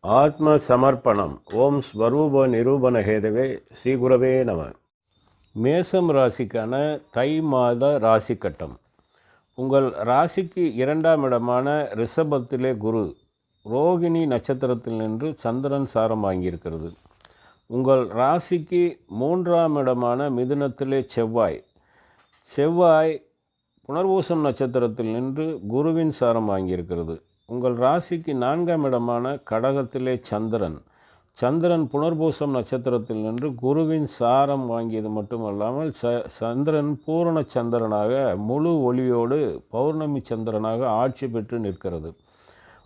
ஆத்ம சமர்ப்பணம் ஓம் ஸ்வரூப நிரூபண ஹேதவே ஸ்ரீகுரவே நம. மேசம் ராசிக்கான தை மாத ராசி கட்டம். உங்கள் ராசிக்கு இரண்டாம் இடமான ரிஷபத்திலே குரு ரோகிணி நட்சத்திரத்தில் நின்று சந்திரன் சாரம் வாங்கியிருக்கிறது. உங்கள் ராசிக்கு மூன்றாம் இடமான மிதுனத்திலே செவ்வாய். செவ்வாய் புனர்பூசம் நட்சத்திரத்தில் நின்று குருவின் சாரம் வாங்கியிருக்கிறது. உங்கள் ராசிக்கு நான்காம் இடமான கடகத்திலே சந்திரன். சந்திரன் புனர்பூசம் நட்சத்திரத்தில் நின்று குருவின் சாரம் வாங்கியது மட்டுமல்லாமல் ச சந்திரன் பூரண சந்திரனாக முழு ஒளியோடு பௌர்ணமி சந்திரனாக ஆட்சி பெற்று நிற்கிறது.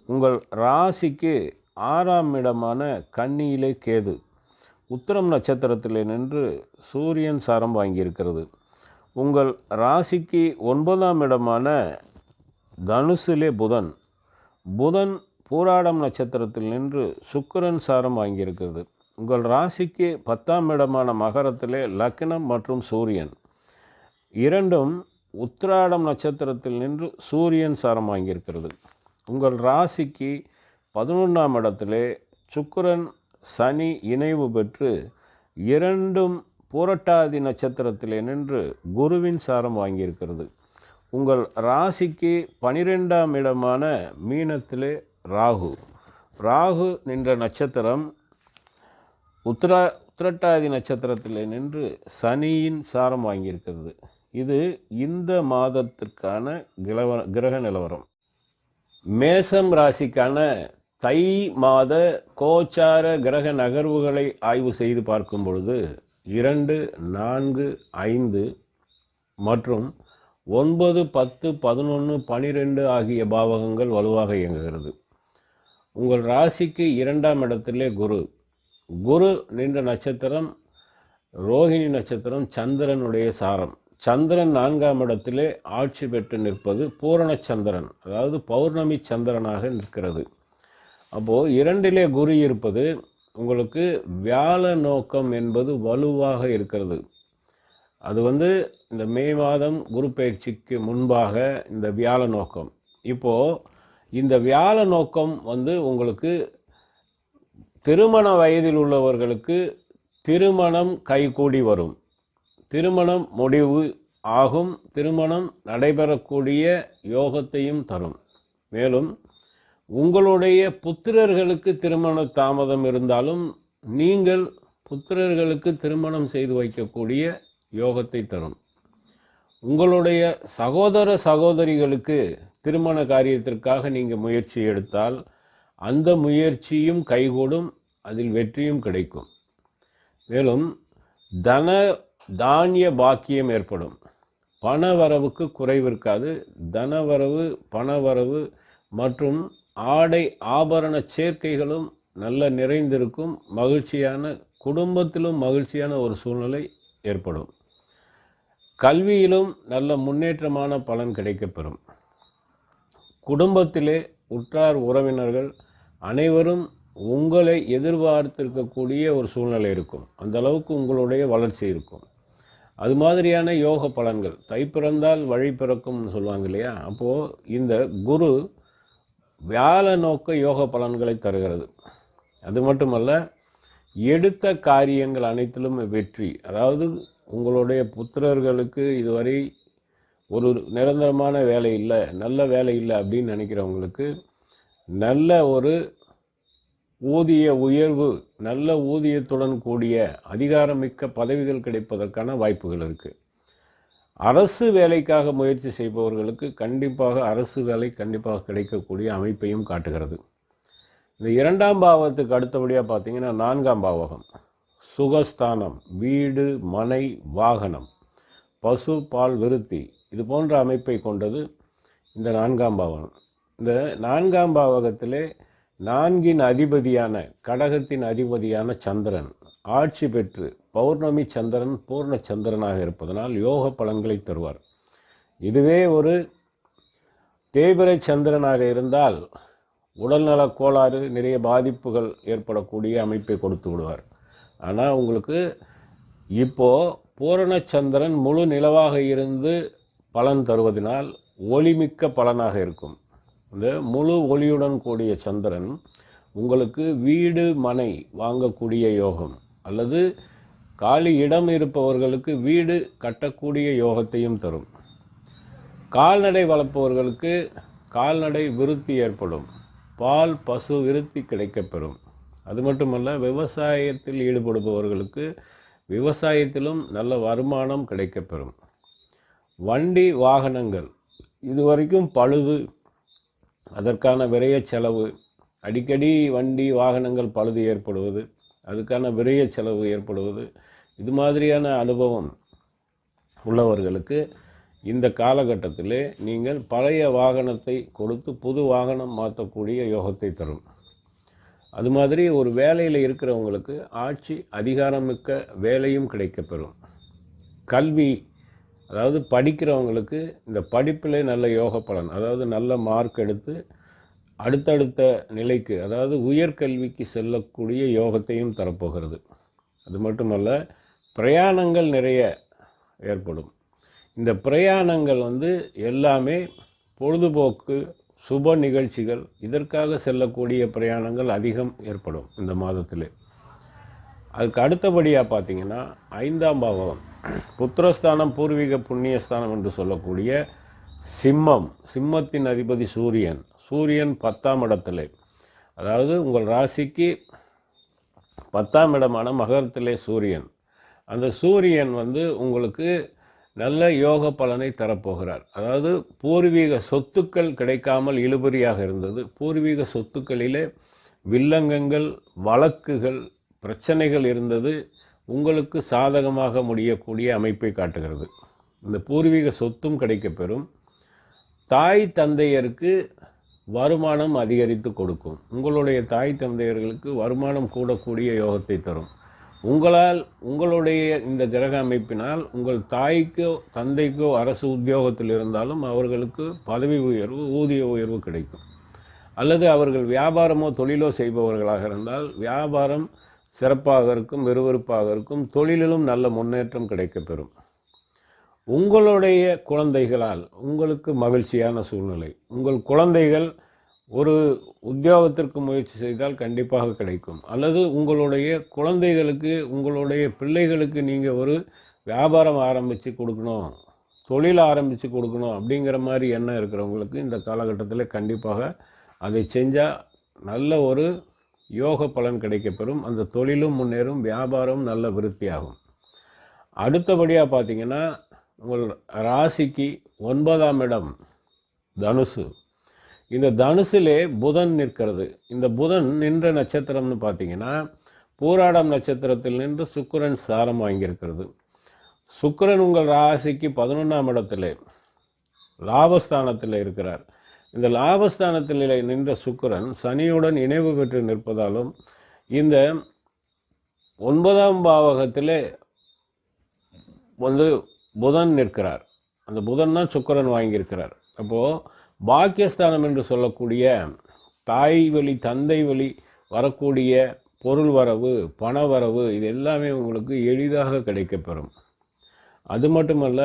உங்கள் ராசிக்கு ஆறாம் இடமான கன்னியிலே கேது. உத்தரம் நட்சத்திரத்திலே நின்று சூரியன் சாரம் வாங்கியிருக்கிறது. உங்கள் ராசிக்கு ஒன்பதாம் இடமான தனுசிலே புதன். புதன் பூராடம் நட்சத்திரத்தில் நின்று சுக்கரன் சாரம் வாங்கியிருக்கிறது. உங்கள் ராசிக்கு பத்தாம் இடமான மகரத்திலே லக்னம் மற்றும் சூரியன். இரண்டும் உத்திராடம் நட்சத்திரத்தில் நின்று சூரியன் சாரம் வாங்கியிருக்கிறது. உங்கள் ராசிக்கு பதினொன்றாம் இடத்திலே சுக்கரன் சனி இணைவு பெற்று இரண்டும் பூரட்டாதி நட்சத்திரத்திலே நின்று குருவின் சாரம் வாங்கியிருக்கிறது. உங்கள் ராசிக்கு பனிரெண்டாம் இடமான மீனத்திலே ராகு. ராகு நின்ற நட்சத்திரம் உத்திரா உத்திரட்டாதி நட்சத்திரத்திலே நின்று சனியின் சாரம் வாங்கியிருக்கிறது. இது இந்த மாதத்திற்கான கிழவ கிரக நிலவரம். மேசம் ராசிக்கான தை மாத கோச்சார கிரக நகர்வுகளை ஆய்வு செய்து பார்க்கும் பொழுது இரண்டு நான்கு ஐந்து மற்றும் ஒன்பது பத்து பதினொன்று பனிரெண்டு ஆகிய பாவகங்கள் வலுவாக இயங்குகிறது. உங்கள் ராசிக்கு இரண்டாம் இடத்திலே குரு. குரு நின்ற நட்சத்திரம் ரோஹிணி நட்சத்திரம் சந்திரனுடைய சாரம். சந்திரன் நான்காம் இடத்திலே ஆட்சி பெற்று நிற்பது பூரண சந்திரன் அதாவது பௌர்ணமி சந்திரனாக நிற்கிறது. அப்போது இரண்டிலே குரு இருப்பது உங்களுக்கு வியாழ நோக்கம் என்பது வலுவாக இருக்கிறது. அது வந்து இந்த மே மாதம் குரு பயிற்சிக்கு முன்பாக இந்த வியாழ நோக்கம். இப்போது இந்த வியாழ நோக்கம் வந்து உங்களுக்கு திருமண வயதில் உள்ளவர்களுக்கு திருமணம் கைகூடி வரும். திருமணம் முடிவு ஆகும். திருமணம் நடைபெறக்கூடிய யோகத்தையும் தரும். மேலும் உங்களுடைய புத்திரர்களுக்கு திருமண தாமதம் இருந்தாலும் நீங்கள் புத்திரர்களுக்கு திருமணம் செய்து வைக்கக்கூடிய யோகத்தை தரும். உங்களுடைய சகோதர சகோதரிகளுக்கு திருமண காரியத்திற்காக நீங்கள் முயற்சி எடுத்தால் அந்த முயற்சியும் கைகூடும் அதில் வெற்றியும் கிடைக்கும். மேலும் தன தானிய பாக்கியம் ஏற்படும். பண வரவுக்கு குறைவு இருக்காது. தனவரவு பணவரவு மற்றும் ஆடை ஆபரண சேர்க்கைகளும் நல்ல நிறைந்திருக்கும். மகிழ்ச்சியான குடும்பத்திலும் மகிழ்ச்சியான ஒரு சூழ்நிலை ஏற்படும். கல்வியிலும் நல்ல முன்னேற்றமான பலன் கிடைக்கப்பெறும். குடும்பத்திலே உற்றார் உறவினர்கள் அனைவரும் உங்களை எதிர்பார்த்திருக்கக்கூடிய ஒரு சூழ்நிலை இருக்கும். அந்த அளவுக்கு உங்களுடைய வளர்ச்சி இருக்கும். அது மாதிரியான யோக பலன்கள் தை பிறந்தால் வழி பிறக்கும்னு சொல்லுவாங்க இல்லையா? அப்போது இந்த குரு வியாழ நோக்க யோக பலன்களை தருகிறது. அது மட்டுமல்ல எடுத்த காரியங்கள் அனைத்திலும் வெற்றி அதாவது உங்களுடைய புத்திரர்களுக்கு இதுவரை ஒரு நிரந்தரமான வேலை இல்லை நல்ல வேலை இல்லை அப்படின்னு நினைக்கிறவங்களுக்கு நல்ல ஒரு ஊதிய உயர்வு நல்ல ஊதியத்துடன் கூடிய அதிகாரமிக்க பதவிகள் கிடைப்பதற்கான வாய்ப்புகள் இருக்குது அரசு வேலைக்காக முயற்சி செய்பவர்களுக்கு கண்டிப்பாக அரசு வேலை கண்டிப்பாக கிடைக்கக்கூடிய அமைப்பையும் காட்டுகிறது. இந்த இரண்டாம் பாவத்துக்கு அடுத்தபடியாக பார்த்தீங்கன்னா நான்காம் பாவகம். சுகஸ்தானம் வீடு மனை வாகனம் பசு பால் விருத்தி. இது போன்ற அமைப்பை கொண்டது இந்த நான்காம் பாவகம். இந்த நான்காம் பாவகத்திலே நான்கின் அதிபதியான கடகத்தின் அதிபதியான சந்திரன் ஆட்சி பெற்று பௌர்ணமி சந்திரன் பூர்ண சந்திரனாக இருப்பதனால் யோக பலன்களை தருவார். இதுவே ஒரு தேய்பிரை சந்திரனாக இருந்தால் உடல்நலக் கோளாறு நிறைய பாதிப்புகள் ஏற்படக்கூடிய அமைப்பை கொடுத்து விடுவார். ஆனால் உங்களுக்கு இப்போது பூரண சந்திரன் முழு நிலவாக இருந்து பலன் தருவதனால் ஒளிமிக்க பலனாக இருக்கும். இந்த முழு ஒளியுடன் கூடிய சந்திரன் உங்களுக்கு வீடு மனை வாங்கக்கூடிய யோகம் அல்லது காலி இடம் இருப்பவர்களுக்கு வீடு கட்டக்கூடிய யோகத்தையும் தரும். கால்நடை வளர்ப்பவர்களுக்கு கால்நடை விருத்தி ஏற்படும். பால் பசு விருத்தி கிடைக்கப்பெறும். அது மட்டுமல்ல விவசாயத்தில் ஈடுபடுபவர்களுக்கு விவசாயத்திலும் நல்ல வருமானம் கிடைக்கப்பெறும். வண்டி வாகனங்கள் இதுவரைக்கும் பழுது அதற்கான விரைய செலவு அடிக்கடி வண்டி வாகனங்கள் பழுது ஏற்படுவது அதுக்கான விரைய செலவு ஏற்படுவது இது மாதிரியான அனுபவம் உள்ளவர்களுக்கு இந்த காலகட்டத்திலே நீங்கள் பழைய வாகனத்தை கொடுத்து புது வாகனம் மாற்றக்கூடிய யோகத்தை தரும். அது மாதிரி ஒரு வேலையில் இருக்கிறவங்களுக்கு ஆட்சி அதிகாரமிக்க வேலையும் கிடைக்கப்பெறும். கல்வி அதாவது படிக்கிறவங்களுக்கு இந்த படிப்பிலே நல்ல யோக பலன் அதாவது நல்ல மார்க் எடுத்து அடுத்தடுத்த நிலைக்கு அதாவது உயர்கல்விக்கு செல்லக்கூடிய யோகத்தையும் தரப்போகிறது. அது மட்டுமல்ல பிரயாணங்கள் நிறைய ஏற்படும். இந்த பிரயாணங்கள் வந்து எல்லாமே பொழுதுபோக்கு சுப நிகழ்ச்சிகள் இதற்காக செல்லக்கூடிய பிரயாணங்கள் அதிகம் ஏற்படும் இந்த மாதத்திலே. அதுக்கு அடுத்தபடியாக பார்த்தீங்கன்னா ஐந்தாம் பாவம் புத்திரஸ்தானம் பூர்வீக புண்ணியஸ்தானம் என்று சொல்லக்கூடிய சிம்மம் சிம்மத்தின் அதிபதி சூரியன் சூரியன் பத்தாம் இடத்திலே. அதாவது உங்கள் ராசிக்கு பத்தாம் இடமான மகரத்திலே சூரியன். அந்த சூரியன் வந்து உங்களுக்கு நல்ல யோக பலனை தரப்போகிறார். அதாவது பூர்வீக சொத்துக்கள் கிடைக்காமல் இழுபறியாக இருந்தது. பூர்வீக சொத்துக்களிலே வில்லங்கங்கள் வழக்குகள் பிரச்சனைகள் இருந்தது. உங்களுக்கு சாதகமாக முடியக்கூடிய அமைப்பை காட்டுகிறது. இந்த பூர்வீக சொத்தும் கிடைக்கப்பெறும். தாய் தந்தையருக்கு வருமானம் அதிகரித்து கொடுக்கும். உங்களுடைய தாய் தந்தையர்களுக்கு வருமானம் கூடக்கூடிய யோகத்தை தரும். உங்களால் உங்களுடைய இந்த கிரக அமைப்பினால் உங்கள் தாய்க்கோ தந்தைக்கோ அரசு உத்தியோகத்தில் இருந்தாலும் அவர்களுக்கு பதவி உயர்வு ஊதிய உயர்வு கிடைக்கும். அல்லது அவர்கள் வியாபாரமோ தொழிலோ செய்பவர்களாக இருந்தால் வியாபாரம் சிறப்பாக இருக்கும் விறுவிறுப்பாக இருக்கும் தொழிலிலும் நல்ல முன்னேற்றம் கிடைக்கப்பெறும். உங்களுடைய குழந்தைகளால் உங்களுக்கு மகிழ்ச்சியான சூழ்நிலை. உங்கள் குழந்தைகள் ஒரு உத்தியோகத்திற்கு முயற்சி செய்தால் கண்டிப்பாக கிடைக்கும். அல்லது உங்களுடைய குழந்தைகளுக்கு உங்களுடைய பிள்ளைகளுக்கு நீங்கள் ஒரு வியாபாரம் ஆரம்பித்து கொடுக்கணும் தொழில் ஆரம்பித்து கொடுக்கணும் அப்படிங்கிற மாதிரி எண்ணம் இருக்கிறவங்களுக்கு இந்த காலகட்டத்தில் கண்டிப்பாக அதை செஞ்சால் நல்ல ஒரு யோக பலன் கிடைக்கப்பெறும். அந்த தொழிலும் முன்னேறும் வியாபாரம் நல்ல விருத்தியாகும். அடுத்தபடியாக பார்த்தீங்கன்னா உங்கள் ராசிக்கு ஒன்பதாம் இடம் தனுசு. இந்த தனுசிலே புதன் நிற்கிறது. இந்த புதன் நின்ற நட்சத்திரம்னு பார்த்தீங்கன்னா பூராடம் நட்சத்திரத்தில் நின்று சுக்கரன் சாரம் வாங்கியிருக்கிறது. சுக்கிரன் உங்கள் ராசிக்கு பதினொன்றாம் இடத்துல லாபஸ்தானத்தில் இருக்கிறார். இந்த லாபஸ்தானத்தில் நின்ற சுக்கிரன் சனியுடன் இணைவு பெற்று நிற்பதாலும் இந்த ஒன்பதாம் பாவகத்திலே வந்து புதன் நிற்கிறார். அந்த புதன் தான் சுக்கரன் வாங்கியிருக்கிறார். அப்போது பாக்கியஸ்தானம் என்று சொல்லக்கூடிய தாய் வழி தந்தை வழி வரக்கூடிய பொருள் வரவு பண வரவு இது எல்லாமே உங்களுக்கு எளிதாக கிடைக்கப்பெறும். அது மட்டுமல்ல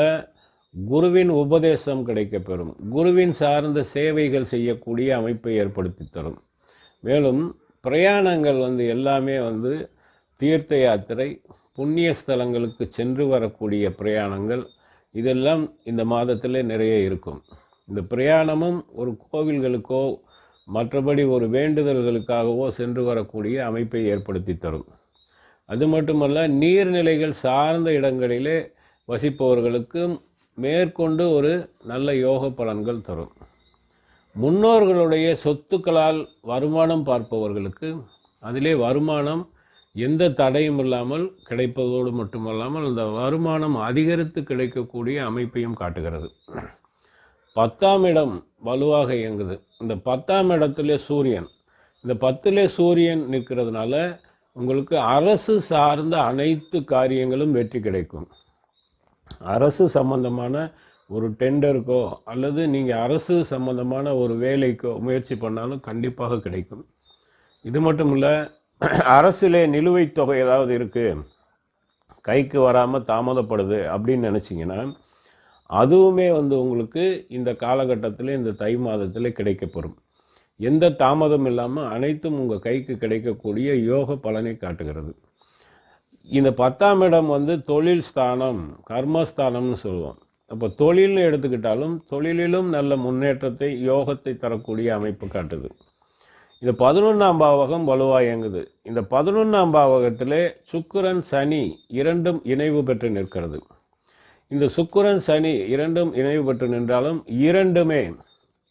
குருவின் உபதேசம் கிடைக்கப்பெறும். குருவின் சார்ந்த சேவைகள் செய்யக்கூடிய அமைப்பை ஏற்படுத்தி தரும். மேலும் பிரயாணங்கள் வந்து எல்லாமே வந்து தீர்த்த யாத்திரை புண்ணிய ஸ்தலங்களுக்கு சென்று வரக்கூடிய பிரயாணங்கள் இதெல்லாம் இந்த மாதத்தில் நிறைய இருக்கும். இந்த பிரயாணமும் ஒரு கோவில்களுக்கோ மற்றபடி ஒரு வேண்டுதல்களுக்காகவோ சென்று வரக்கூடிய அமைப்பை ஏற்படுத்தி தரும். அது மட்டுமல்ல நீர்நிலைகள் சார்ந்த இடங்களிலே வசிப்பவர்களுக்கு மேற்கொண்டு ஒரு நல்ல யோக பலன்கள் தரும். முன்னோர்களுடைய சொத்துக்களால் வருமானம் பார்ப்பவர்களுக்கு அதிலே வருமானம் எந்த தடையும் இல்லாமல் கிடைப்பதோடு மட்டுமல்லாமல் அந்த வருமானம் அதிகரித்து கிடைக்கக்கூடிய அமைப்பையும் காட்டுகிறது. பத்தாம் இடம் வலுவாக இயங்குது. இந்த பத்தாம் இடத்துல சூரியன். இந்த பத்திலே சூரியன் நிற்கிறதுனால உங்களுக்கு அரசு சார்ந்த அனைத்து காரியங்களும் வெற்றி கிடைக்கும். அரசு சம்பந்தமான ஒரு டெண்டருக்கோ அல்லது நீங்கள் அரசு சம்பந்தமான ஒரு வேலைக்கோ முயற்சி பண்ணாலும் கண்டிப்பாக கிடைக்கும். இது மட்டும் இல்லை அரசிலே நிலுவைத் தொகை ஏதாவது இருக்குது கைக்கு வராமல் தாமதப்படுது அப்படின்னு நினச்சிங்கன்னா அதுவுமே வந்து உங்களுக்கு இந்த காலகட்டத்தில் இந்த தை மாதத்தில் கிடைக்கப்பெறும். எந்த தாமதம் இல்லாமல் அனைத்தும் உங்கள் கைக்கு கிடைக்கக்கூடிய யோக பலனை காட்டுகிறது. இந்த பத்தாம் இடம் வந்து தொழில் ஸ்தானம் கர்மஸ்தானம்னு சொல்லுவோம். அப்போ தொழில்னு எடுத்துக்கிட்டாலும் தொழிலிலும் நல்ல முன்னேற்றத்தை யோகத்தை தரக்கூடிய அமைப்பு காட்டுது. இந்த பதினொன்றாம் பாவகம் வலுவாக இயங்குது. இந்த பதினொன்றாம் பாவகத்திலே சுக்கிரன் சனி இரண்டும் இணைவு பெற்று நிற்கிறது. இந்த சுக்கரன் சனி இரண்டும் இணைவு பெற்று நின்றாலும் இரண்டுமே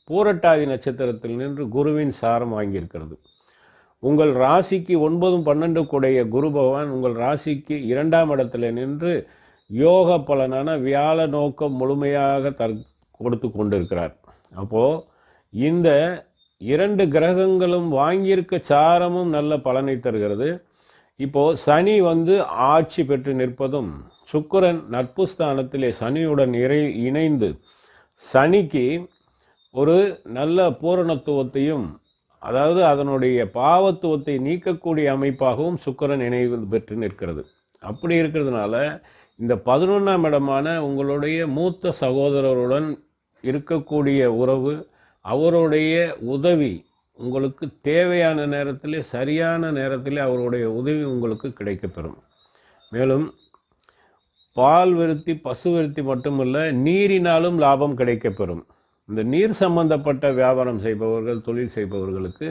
பூரட்டாதி நட்சத்திரத்தில் நின்று குருவின் சாரம் வாங்கியிருக்கிறது. உங்கள் ராசிக்கு ஒன்பதும் பன்னெண்டு கூடிய குரு பகவான் உங்கள் ராசிக்கு இரண்டாம் இடத்துல நின்று யோக பலனான வியாழ நோக்கம் முழுமையாக தர் கொடுத்து கொண்டிருக்கிறார். அப்போது இந்த இரண்டு கிரகங்களும் வாங்கியிருக்க சாரமும் நல்ல பலனை தருகிறது. இப்போது சனி வந்து ஆட்சி பெற்று நிற்பதும் சுக்கரன் நட்பு ஸ்தானத்திலே சனியுடன் இறை இணைந்து சனிக்கு ஒரு நல்ல பூரணத்துவத்தையும் அதாவது அதனுடைய பாவத்துவத்தை நீக்கக்கூடிய அமைப்பாகவும் சுக்கரன் இணைவு பெற்று நிற்கிறது. அப்படி இருக்கிறதுனால இந்த பதினொன்றாம் இடமான உங்களுடைய மூத்த சகோதரருடன் இருக்கக்கூடிய உறவு அவருடைய உதவி உங்களுக்கு தேவையான நேரத்திலே சரியான நேரத்திலே அவருடைய உதவி உங்களுக்கு கிடைக்கப்பெறும் மேலும் பால் விருத்தி பசு விருத்தி மட்டுமல்ல நீரினாலும் லாபம் கிடைக்கப்பெறும். இந்த நீர் சம்பந்தப்பட்ட வியாபாரம் செய்பவர்கள் தொழில் செய்பவர்களுக்கு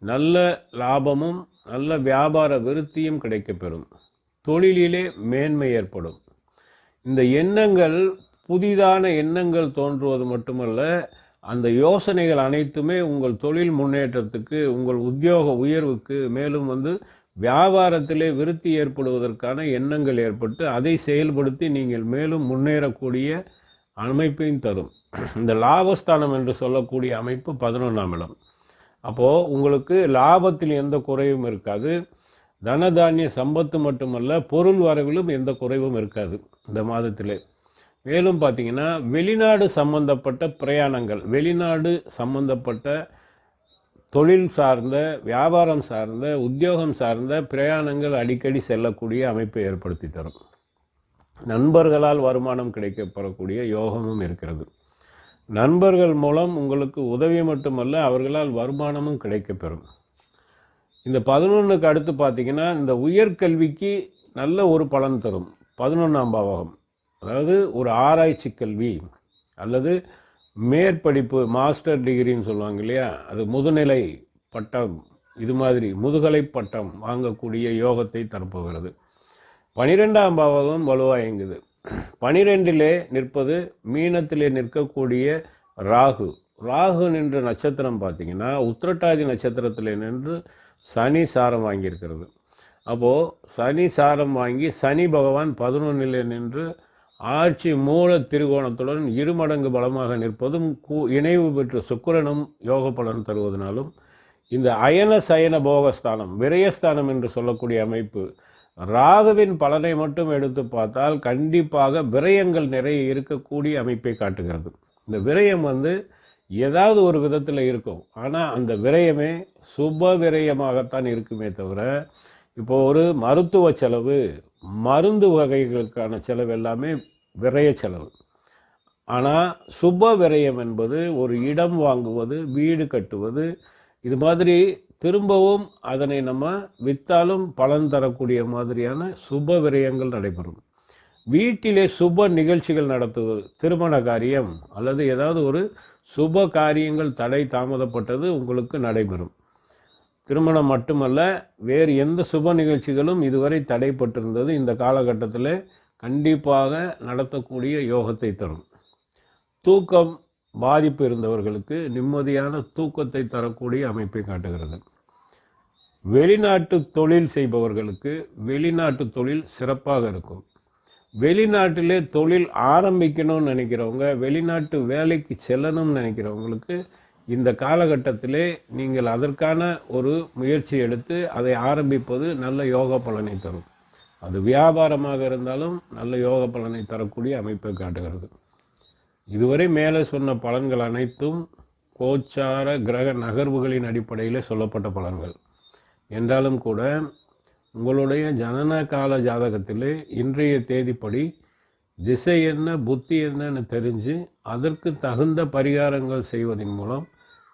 நல்ல லாபமும் நல்ல வியாபார விருத்தியும் கிடைக்கப்பெறும். தொழிலிலே மேன்மை ஏற்படும். இந்த எண்ணங்கள் புதிதான எண்ணங்கள் தோன்றுவது மட்டுமல்ல அந்த யோசனைகள் அனைத்துமே உங்கள் தொழில் முன்னேற்றத்துக்கு உங்கள் உத்தியோக உயர்வுக்கு மேலும் வந்து வியாபாரத்திலே விருத்தி ஏற்படுவதற்கான எண்ணங்கள் ஏற்பட்டு அதை செயல்படுத்தி நீங்கள் மேலும் முன்னேறக்கூடிய அமைப்பையும் தரும். இந்த லாபஸ்தானம் என்று சொல்லக்கூடிய அமைப்பு பதினொன்றாம் இடம். அப்போது உங்களுக்கு லாபத்தில் எந்த குறைவும் இருக்காது. தனதானிய சம்பத்து மட்டுமல்ல பொருள் வரவிலும் எந்த குறைவும் இருக்காது இந்த மாதத்திலே. மேலும் பார்த்தீங்கன்னா வெளிநாடு சம்பந்தப்பட்ட பிரயாணங்கள் வெளிநாடு சம்பந்தப்பட்ட தொழில் சார்ந்த வியாபாரம் சார்ந்த உத்தியோகம் சார்ந்த பிரயாணங்கள் அடிக்கடி செல்லக்கூடிய அமைப்பை ஏற்படுத்தி தரும். நண்பர்களால் வருமானம் கிடைக்கப்படக்கூடிய யோகமும் இருக்கிறது. நண்பர்கள் மூலம் உங்களுக்கு உதவி மட்டுமல்ல அவர்களால் வருமானமும் கிடைக்கப்பெறும். இந்த பதினொன்றுக்கு அடுத்து பார்த்தீங்கன்னா இந்த உயர்கல்விக்கு நல்ல ஒரு பலன் தரும். பதினொன்றாம் பாவகம். அதாவது ஒரு ஆராய்ச்சி கல்வி அல்லது மேற்படிப்பு மாஸ்டர் டிகிரின்னு சொல்லுவாங்க இல்லையா? அது முதுநிலை பட்டம். இது மாதிரி முதுகலை பட்டம் வாங்கக்கூடிய யோகத்தை தரப்போகிறது. பனிரெண்டாம் பாவகம் வலுவாயங்குது. பனிரெண்டிலே நிற்பது மீனத்திலே நிற்கக்கூடிய ராகு. ராகு நின்ற நட்சத்திரம் பார்த்தீங்கன்னா உத்திரட்டாதி நட்சத்திரத்தில் நின்று சனி சாரம் வாங்கியிருக்கிறது. அப்போது சனி சாரம் வாங்கி சனி பகவான் பதினொன்னிலே நின்று ஆட்சி மூல திருகோணத்துடன் இருமடங்கு பலமாக நிற்பதும் கூ இணைவு பெற்ற சுக்கரனும் யோக பலன் தருவதனாலும் இந்த அயன சயன போகஸ்தானம் விரயஸ்தானம் என்று சொல்லக்கூடிய அமைப்பு ராகுவின் பலனை மட்டும் எடுத்து பார்த்தால் கண்டிப்பாக விரயங்கள் நிறைய இருக்கக்கூடிய அமைப்பை காட்டுகிறது. இந்த விரயம் வந்து ஏதாவது ஒரு விதத்தில் இருக்கும். ஆனால் அந்த விரயமே சுப விரயமாகத்தான் இருக்குமே தவிர இப்போ ஒரு மருத்துவ செலவு மருந்து வகைகளுக்கான செலவு எல்லாமே விரைய செலவு. ஆனால் சுப விரயம் என்பது ஒரு இடம் வாங்குவது வீடு கட்டுவது இது மாதிரி திரும்பவும் அதனை நம்ம விற்றாலும் பலன் தரக்கூடிய மாதிரியான சுப விரயங்கள் நடைபெறும். வீட்டிலே சுப நிகழ்ச்சிகள் நடத்துவது திருமண காரியம் அல்லது ஏதாவது ஒரு சுப காரியங்கள் தடை தாமதப்பட்டது உங்களுக்கு நடைபெறும். திருமணம் மட்டுமல்ல வேறு எந்த சுப நிகழ்ச்சிகளும் இதுவரை தடைப்பட்டிருந்தது. இந்த காலகட்டத்தில் கண்டிப்பாக நடத்தக்கூடிய யோகத்தை தரும். தூக்கம் பாதிப்பு இருந்தவர்களுக்கு நிம்மதியான தூக்கத்தை தரக்கூடிய அமைப்பை காட்டுகிறது. வெளிநாட்டு தொழில் செய்பவர்களுக்கு வெளிநாட்டு தொழில் சிறப்பாக இருக்கும். வெளிநாட்டிலே தொழில் ஆரம்பிக்கணும்னு நினைக்கிறவங்க வெளிநாட்டு வேலைக்கு செல்லணும்னு நினைக்கிறவங்களுக்கு இந்த காலகட்டத்திலே நீங்கள் அதற்கான ஒரு முயற்சி எடுத்து அதை ஆரம்பிப்பது நல்ல யோக பலனை தரும். அது வியாபாரமாக இருந்தாலும் நல்ல யோக பலனை தரக்கூடிய அமைப்பை காட்டுகிறது. இதுவரை மேலே சொன்ன பலன்கள் அனைத்தும் கோச்சார கிரக நகர்வுகளின் அடிப்படையில் சொல்லப்பட்ட பலன்கள். என்றாலும் கூட உங்களுடைய ஜனன கால ஜாதகத்திலே இன்றைய தேதிப்படி திசை என்ன புத்தி என்னன்னு தெரிஞ்சு அதற்கு தகுந்த பரிகாரங்கள் செய்வதன் மூலம்